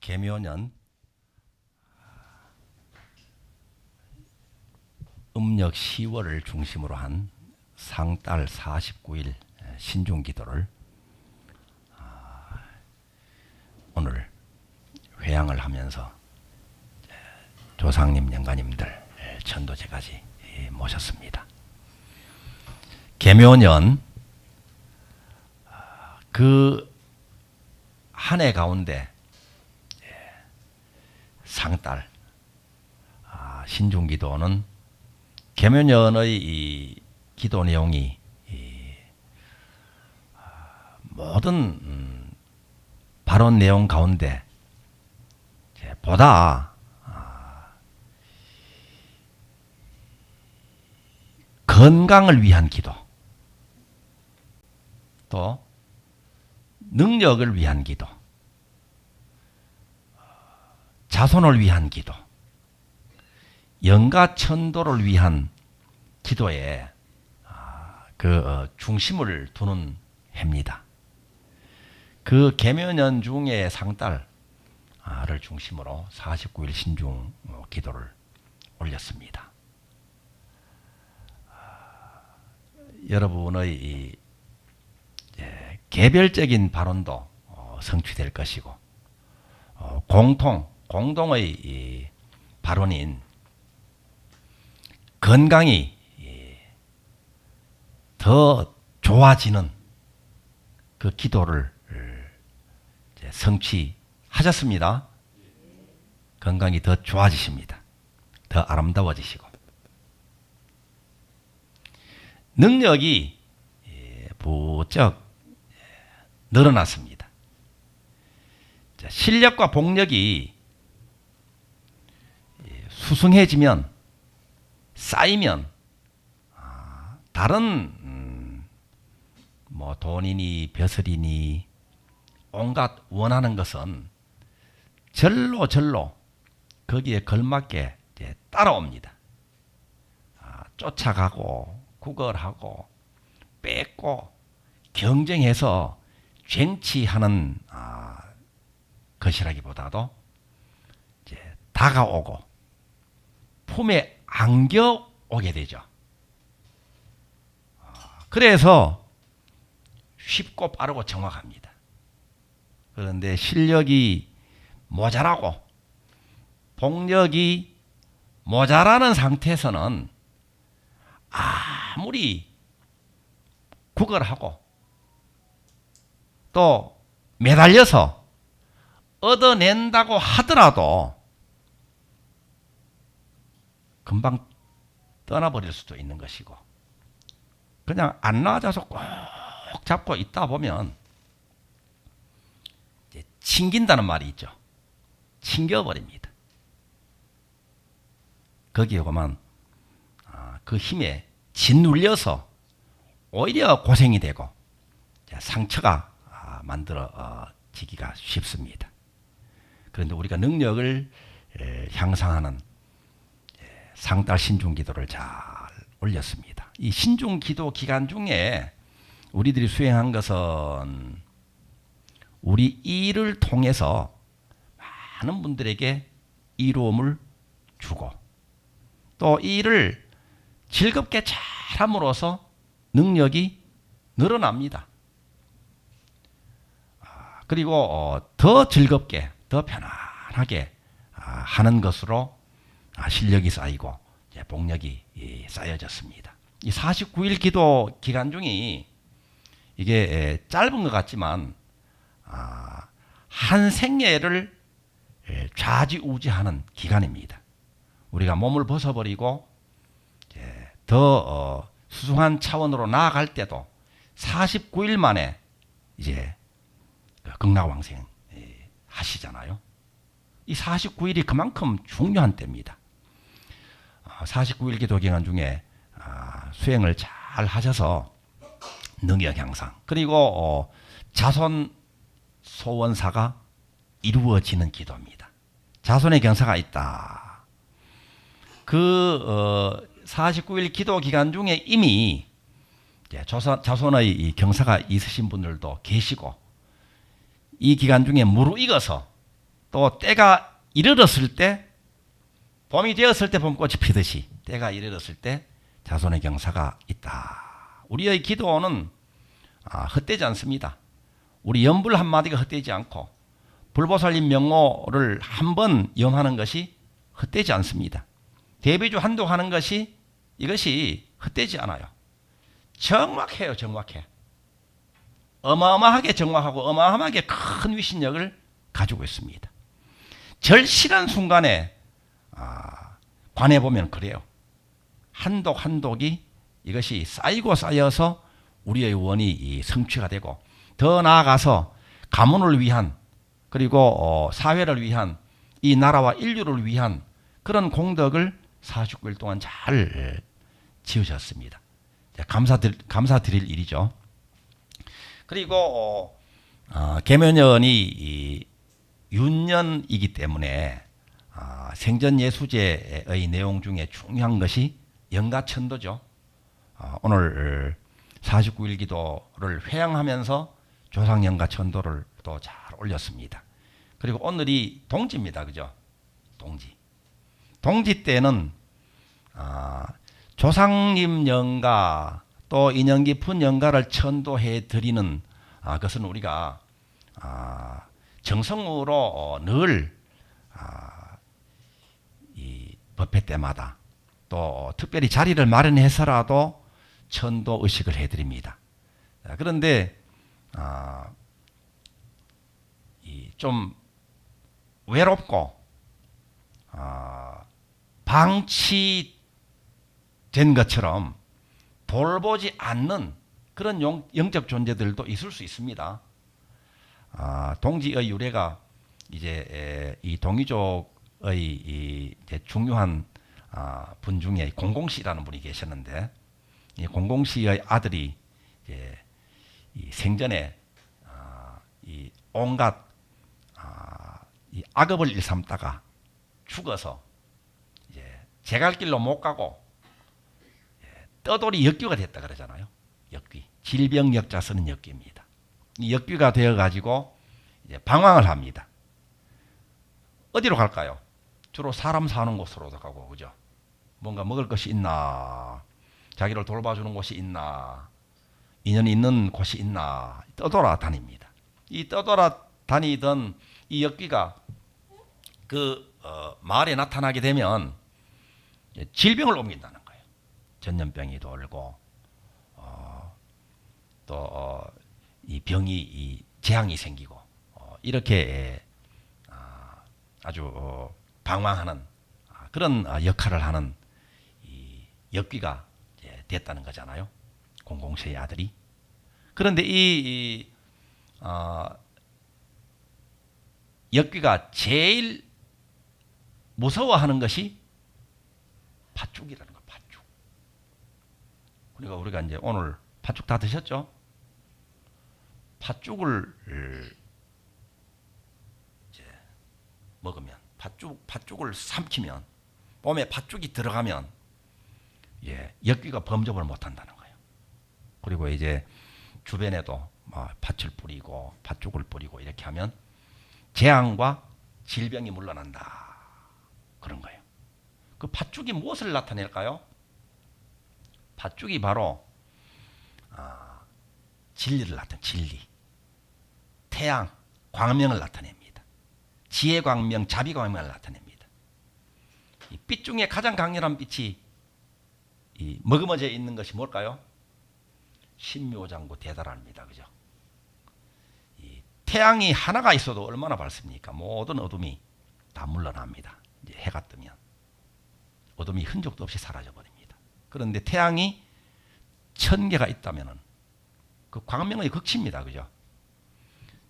개묘년 음력 10월을 중심으로 한 상달 49일 신중 기도를 아, 오늘 회양을 하면서 조상님, 영가님들, 천도제까지 모셨습니다. 개묘년 그 한 해 가운데 상달 아, 신중기도는 개묘년의 이 기도 내용이 이, 아, 모든 음, 발언 내용 가운데 보다 아, 건강을 위한 기도 또 능력을 위한 기도 자손을 위한 기도 영가 천도를 위한 기도에 아, 그 어, 중심을 두는 해입니다. 그 개묘년 중에 상달을 중심으로 49일 신중 어, 기도를 올렸습니다. 아, 여러분의 이 예, 개별적인 발언도 어, 성취될 것이고 어, 공통 공동의 이 발언인 건강이 더 좋아지는 그 기도를 성취하셨습니다. 건강이 더 좋아지십니다. 더 아름다워지시고 능력이 부쩍 늘어났습니다. 실력과 복력이 수승해지면 쌓이면 아, 다른 음, 뭐 돈이니 벼슬이니 온갖 원하는 것은 절로 절로 거기에 걸맞게 따라옵니다. 아, 쫓아가고 구걸하고 뺏고 경쟁해서 쟁취하는 아, 것이라기보다도 다가오고 품에 안겨 오게 되죠. 그래서 쉽고 빠르고 정확합니다. 그런데 실력이 모자라고 복력이 모자라는 상태에서는 아무리 구걸하고 또 매달려서 얻어낸다고 하더라도 금방 떠나버릴 수도 있는 것이고 그냥 안 나아져서 꼭 잡고 있다 보면 이제 튕긴다는 말이 있죠. 튕겨버립니다. 거기에 보면 아, 그 힘에 짓눌려서 오히려 고생이 되고 상처가 아, 만들어지기가 쉽습니다. 그런데 우리가 능력을 향상하는 상달 신중 기도를 잘 올렸습니다. 이 신중 기도 기간 중에 우리들이 수행한 것은 우리 일을 통해서 많은 분들에게 이로움을 주고 또 일을 즐겁게 잘함으로써 능력이 늘어납니다. 아, 그리고 어, 더 즐겁게 더 편안하게 아, 하는 것으로 아, 실력이 쌓이고 복력이 쌓여졌습니다. 이 49일 기도 기간 중이 이게 짧은 것 같지만 아, 한 생애를 좌지우지하는 기간입니다. 우리가 몸을 벗어버리고 더 어, 수승한 차원으로 나아갈 때도 49일 만에 이제 그 극락왕생 하시잖아요. 이 49일이 그만큼 중요한 때입니다. 49일 기도 기간 중에 아, 수행을 잘 하셔서 능력 향상 그리고 어, 자손 소원사가 이루어지는 기도입니다. 자손의 경사가 있다. 그 49일 어, 기도 기간 중에 이미 자손의 경사가 있으신 분들도 계시고 이 기간 중에 무르익어서 또 때가 이르렀을 때 봄이 되었을 때 봄꽃이 피듯이 때가 이르렀을 때 자손의 경사가 있다. 우리의 기도는 아, 헛되지 않습니다. 우리 연불 한마디가 헛되지 않고 불보살님 명호를 한 번 염하는 것이 헛되지 않습니다. 대비주 한독하는 것이 이것이 헛되지 않아요. 정확해요, 정확해. 어마어마하게 정확하고 어마어마하게 큰 위신력을 가지고 있습니다. 절실한 순간에 아, 관해 보면 그래요. 한독 한독이 이것이 쌓이고 쌓여서 우리의 원이 이 성취가 되고 더 나아가서 가문을 위한 그리고 어, 사회를 위한 이 나라와 인류를 위한 그런 공덕을 49일 동안 잘 지으셨습니다. 감사드, 감사드릴 일이죠. 그리고 어, 어, 계면연이 이 윤년이기 때문에 아, 생전 예수제의 내용 중에 중요한 것이 영가천도죠. 아, 오늘 49일 기도를 회양하면서 조상 영가 천도를 또 잘 올렸습니다. 그리고 오늘이 동지입니다. 그죠? 동지. 동지 때는 아, 조상님 영가 또 인연 깊은 영가를 천도해 드리는 아, 것은 우리가 아, 정성으로 어, 늘 아, 이 법회 때마다 또 특별히 자리를 마련해서라도 천도 의식을 해드립니다. 자, 그런데 아, 이좀 외롭고 아, 방치된 것처럼 돌보지 않는 그런 용, 영적 존재들도 있을 수 있습니다. 아, 동지의 유래가 이제 에, 이 동이족의 이 중요한 아, 분 중에 공공씨라는 분이 계셨는데 이 공공씨의 아들이 이 생전에 아, 이 온갖 아, 이 악업을 일삼다가 죽어서 제갈 길로 못 가고 예, 떠돌이 역귀가 됐다 그러잖아요. 역귀 질병 역자 쓰는 역귀입니다. 이 역귀가 되어 가지고 방황을 합니다. 어디로 갈까요? 주로 사람 사는 곳으로 가고 그죠? 뭔가 먹을 것이 있나? 자기를 돌봐주는 곳이 있나? 인연이 있는 곳이 있나? 떠돌아 다닙니다. 이 떠돌아 다니던 이 역귀가 그 어, 마을에 나타나게 되면 질병을 옮긴다는 거예요. 전염병이 돌고 어, 또이 어, 병이 이 재앙이 생기고 어, 이렇게 아, 아주 어, 방황하는 아, 그런 아, 역할을 하는 이 역귀가 됐다는 거잖아요. 공공세의 아들이. 그런데 이, 이 어, 역귀가 제일 무서워하는 것이 팥죽이라는 거, 팥죽. 그러니까 우리가 이제 오늘 팥죽 다 드셨죠? 팥죽을 이제 먹으면 팥죽 팥죽을 삼키면 몸에 팥죽이 들어가면 예, 역귀가 범접을 못 한다는 거예요. 그리고 이제 주변에도 뭐 팥을 뿌리고 팥죽을 뿌리고 이렇게 하면 재앙과 질병이 물러난다. 그런 거예요. 그 팥죽이 무엇을 나타낼까요? 팥죽이 바로 아, 진리를 나타내 진리. 태양, 광명을 나타냅니다. 지혜 광명, 자비 광명을 나타냅니다. 이빛 중에 가장 강렬한 빛이 이 머금어져 있는 것이 뭘까요? 신묘장구 대단합니다. 그죠? 이 태양이 하나가 있어도 얼마나 밝습니까? 모든 어둠이 다 물러납니다. 해가 뜨면 어둠이 흔적도 없이 사라져 버립니다. 그런데 태양이 천 개가 있다면은 그 광명의 극치입니다. 그죠?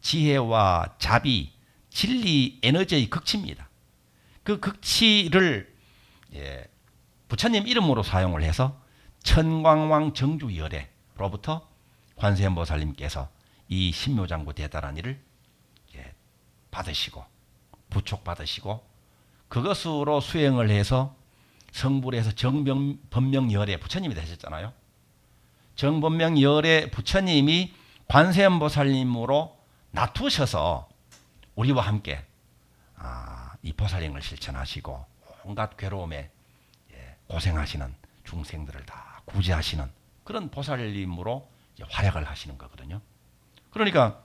지혜와 자비, 진리, 에너지의 극치입니다. 그 극치를 예, 부처님 이름으로 사용을 해서 천광왕 정주열애로부터 관세음보살님께서 이 신묘장구 대단한 일을 예, 받으시고 부촉 받으시고 그것으로 수행을 해서 성불에서 정범명열애 부처님이 되셨잖아요. 정범명열애 부처님이 관세음보살님으로 놔두셔서 우리와 함께 이 보살행을 실천하시고 온갖 괴로움에 예, 고생하시는 중생들을 다 구제하시는 그런 보살님으로 활약을 하시는 거거든요. 그러니까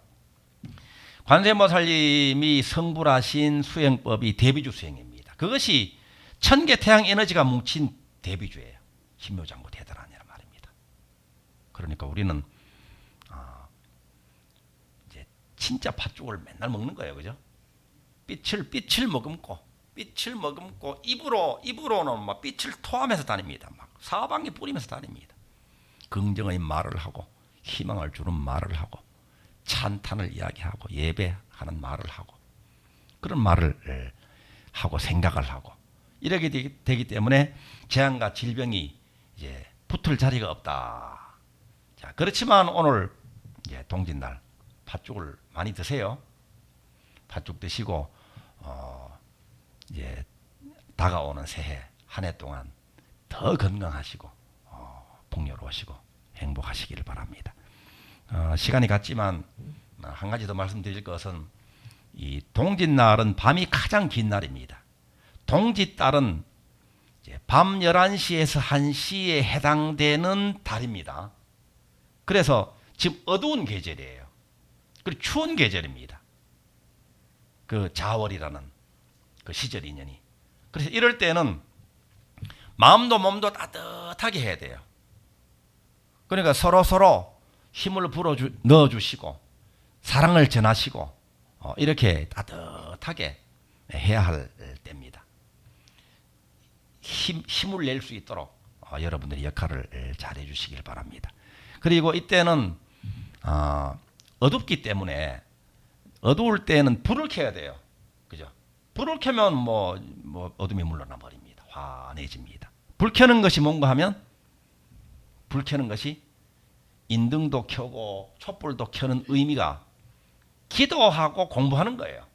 관세모살님이 성불하신 수행법이 대비주 수행입니다. 그것이 천개 태양 에너지가 뭉친 대비주예요. 신묘장구 대단하니라 말입니다. 그러니까 우리는 아, 이제 진짜 팥죽을 맨날 먹는 거예요, 그죠? 빛을 빛을 머금고 빛을 머금고 입으로 입으로는 막 빛을 토하면서 다닙니다. 막 사방에 뿌리면서 다닙니다. 긍정의 말을 하고 희망을 주는 말을 하고 찬탄을 이야기하고 예배하는 말을 하고 그런 말을 예, 하고 생각을 하고 이렇게 되기, 때문에 재앙과 질병이 이제 붙을 자리가 없다. 자 그렇지만 오늘 동짓날 팥죽을 많이 드세요. 팥죽 드시고 어, 이제 다가오는 새해 한 해 동안 더 건강하시고 어, 풍요로우시고 행복하시기를 바랍니다. 어, 시간이 갔지만 어, 한 가지 더 말씀드릴 것은 이 동짓날은 밤이 가장 긴 날입니다. 동짓달은 밤 11시에서 1시에 해당되는 달입니다. 그래서 지금 어두운 계절이에요. 그리고 추운 계절입니다. 그 자월이라는 그 시절 인연이. 그래서 이럴 때는 마음도 몸도 따뜻하게 해야 돼요. 그러니까 서로 서로 힘을 불어 주, 넣어 주시고 사랑을 전하시고 어, 이렇게 따뜻하게 해야 할 때입니다. 힘, 힘을 낼 수 있도록 어, 여러분들이 역할을 잘 해 주시길 바랍니다. 그리고 이때는 어, 어둡기 때문에 어두울 때는 불을 켜야 돼요. 그죠? 불을 켜면 뭐, 뭐 어둠이 물러나 버립니다. 환해집니다. 불 켜는 것이 뭔가 하면 불 켜는 것이 인등도 켜고 촛불도 켜는 의미가 기도하고 공부하는 거예요.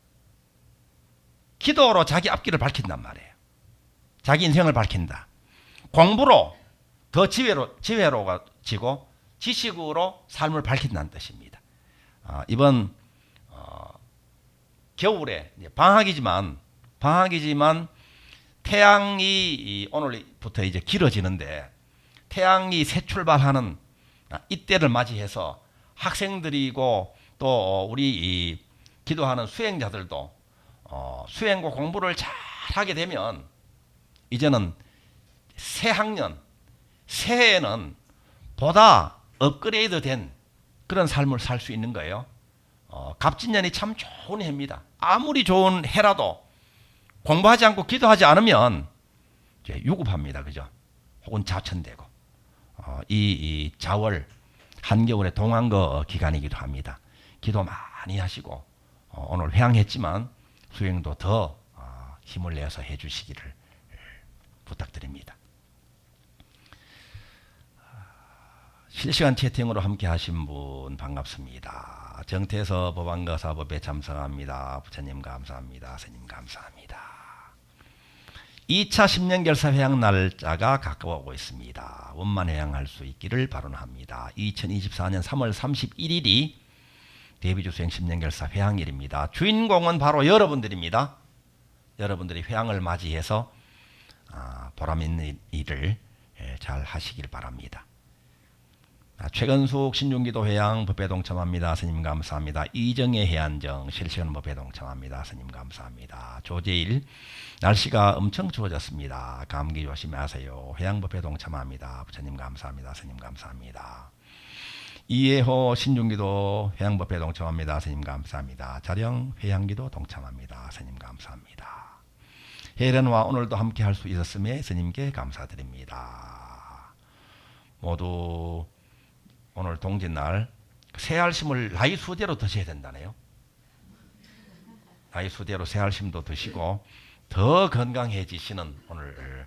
기도로 자기 앞길을 밝힌단 말이에요. 자기 인생을 밝힌다. 공부로 더 지혜로 지혜로가 지고 지식으로 삶을 밝힌다는 뜻입니다. 아, 이번 어, 겨울에 방학이지만 방학이지만 태양이 이 오늘부터 이제 길어지는데 태양이 새 출발하는 아, 이때를 맞이해서 학생들이고 또 우리 이 기도하는 수행자들도 어, 수행과 공부를 잘 하게 되면 이제는 새 학년, 새해에는 보다 업그레이드 된 그런 삶을 살 수 있는 거예요. 어, 갑진년이 참 좋은 해입니다. 아무리 좋은 해라도 공부하지 않고 기도하지 않으면 이제 유급합니다. 그죠? 혹은 자천되고. 어, 이, 이 자월, 한겨울의 동안거 기간이기도 합니다. 기도 많이 하시고, 어, 오늘 회양했지만 수행도 더 어, 힘을 내서 해주시기를 부탁드립니다. 실시간 채팅으로 함께 하신 분 반갑습니다. 정태서 법안가 사법에 참석합니다. 부처님 감사합니다. 스님 감사합니다. 2차 10년 결사 회양 날짜가 가까워오고 있습니다. 원만 회양할 수 있기를 바론합니다. 2024년 3월 31일이 대비주 수행 10년 결사 회양일입니다. 주인공은 바로 여러분들입니다. 여러분들이 회양을 맞이해서 아, 보람 있는 일을 예, 잘 하시길 바랍니다. 아, 최건숙 신중기도 회양 법회 동참합니다. 스님 감사합니다. 이정의 해안정 실시간 법회 동참합니다. 스님 감사합니다. 조재일 날씨가 엄청 추워졌습니다. 감기 조심하세요. 회양 법회 동참합니다. 부처님 감사합니다. 스님 감사합니다. 이해호 신중기도 회양법회 동참합니다. 스님 감사합니다. 자령 회양기도 동참합니다. 스님 감사합니다. 해련와 오늘도 함께 할 수 있었음에 스님께 감사드립니다. 모두 오늘 동짓날 새알심을 나이 수대로 드셔야 된다네요. 나이 수대로 새알심도 드시고 더 건강해지시는 오늘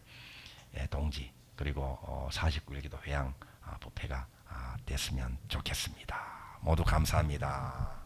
예, 동지 그리고 49일기도 회양 아, 법회가 아, 됐으면 좋겠습니다. 모두 감사합니다.